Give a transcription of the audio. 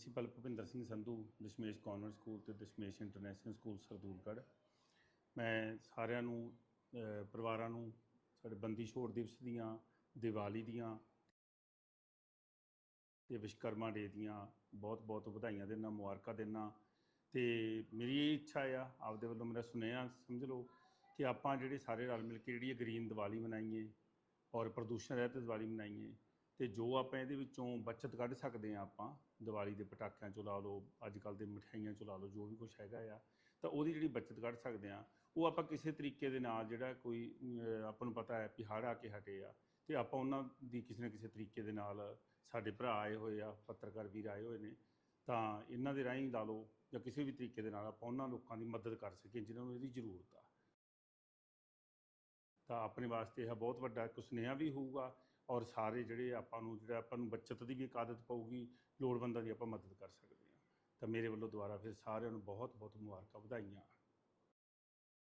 Principal Bhupinder Singh Sandhu, Dashmesh convent school ਤੇ Dashmesh international school, Sardulgarh. ਮੈਂ ਸਾਰਿਆਂ ਨੂੰ ਪਰਿਵਾਰਾਂ ਨੂੰ, ਸਾਡੇ ਬੰਦੀ ਛੋੜ ਦਿਵਸ ਦੀਆਂ, ਦੀਵਾਲੀ ਦੀਆਂ ਤੇ ਵਿਸ਼ਕਰਮਾ ਡੇ ਦੀਆਂ ਬਹੁਤ ਬਹੁਤ ਵਧਾਈਆਂ ਦਿੰਦਾ, ਮੁਬਾਰਕਾਂ ਦਿੰਦਾ। ਤੇ ਮੇਰੀ ਇਹ ਇੱਛਾ ਆ, ਆਪਦੇ ਵੱਲੋਂ ਮੇਰਾ ਸੁਨੇਹਾ, ਸਮਝ ਲਓ ਕਿ ਆਪਾਂ ਜਿਹੜੇ ਸਾਰੇ ਰਲ ਮਿਲ ਕੇ ਜਿਹੜੀ ਇਹ ਗ੍ਰੀਨ ਦੀਵਾਲੀ ਮਨਾਈਏ ਔਰ ਪ੍ਰਦੂਸ਼ਣ ਰਹਿਤ ਦੀਵਾਲੀ ਮਨਾਈਏ ਤੇ ਜੋ ਆਪਾਂ ਇਹਦੇ ਵਿੱਚੋਂ ਬਚਤ ਕੱਢ ਸਕਦੇ ਆ ਆਪਾਂ, ਦੀਵਾਲੀ ਦੇ ਪਟਾਕਿਆਂ ਚੋਂ ਲਾ ਲਓ ਅੱਜ ਕੱਲ ਦੇ ਮਠਿਆਈਆਂ ਚੋਂ ਲਾ ਲਓ, ਜੋ ਵੀ ਕੁਝ ਹੈਗਾ ਆ, ਤਾਂ ਉਹਦੀ ਜਿਹੜੀ ਬਚਤ ਕੱਢ ਸਕਦੇ ਆ ਉਹ ਆਪਾਂ ਕਿਸੇ ਤਰੀਕੇ ਦੇ ਨਾਲ ਜਿਹੜਾ ਕੋਈ ਆਪਾਂ ਨੂੰ ਪਤਾ ਹੈ ਵੀ ਹੜ੍ਹ ਆ ਕੇ ਹਟੇ ਆ, ਤੇ ਆਪਾਂ ਉਹਨਾਂ ਦੀ ਕਿਸੇ ਨਾ ਕਿਸੇ ਤਰੀਕੇ ਦੇ ਨਾਲ ਸਾਡੇ ਭਰਾ ਆਏ ਹੋਏ ਆ, ਪੱਤਰਕਾਰ ਵੀਰ ਆਏ ਹੋਏ ਨੇ, ਤਾਂ ਇਹਨਾਂ ਦੇ ਰਾਹੀਂ ਲਾ ਲਓ, ਜਾਂ ਕਿਸੇ ਵੀ ਤਰੀਕੇ ਦੇ ਨਾਲ ਆਪਾਂ ਉਹਨਾਂ ਲੋਕਾਂ ਦੀ ਮਦਦ ਕਰ ਸਕੀਏ ਜਿਨ੍ਹਾਂ ਨੂੰ ਇਹਦੀ ਜ਼ਰੂਰਤ ਆ। ਤਾਂ ਆਪਣੇ ਵਾਸਤੇ ਇਹ ਬਹੁਤ ਵੱਡਾ ਇੱਕ ਸੁਨੇਹਾ ਵੀ ਹੋਊਗਾ ਔਰ ਸਾਰੇ ਜਿਹੜੇ ਆਪਾਂ ਨੂੰ, ਜਿਹੜਾ ਆਪਾਂ ਨੂੰ ਬੱਚਤ ਦੀ ਵੀ ਇੱਕ ਆਦਤ ਪਊਗੀ, ਲੋੜਵੰਦਾਂ ਦੀ ਆਪਾਂ ਮਦਦ ਕਰ ਸਕਦੇ ਹਾਂ। ਤਾਂ ਮੇਰੇ ਵੱਲੋਂ ਦੁਬਾਰਾ ਫਿਰ ਸਾਰਿਆਂ ਨੂੰ ਬਹੁਤ ਬਹੁਤ ਮੁਬਾਰਕਾਂ ਵਧਾਈਆਂ।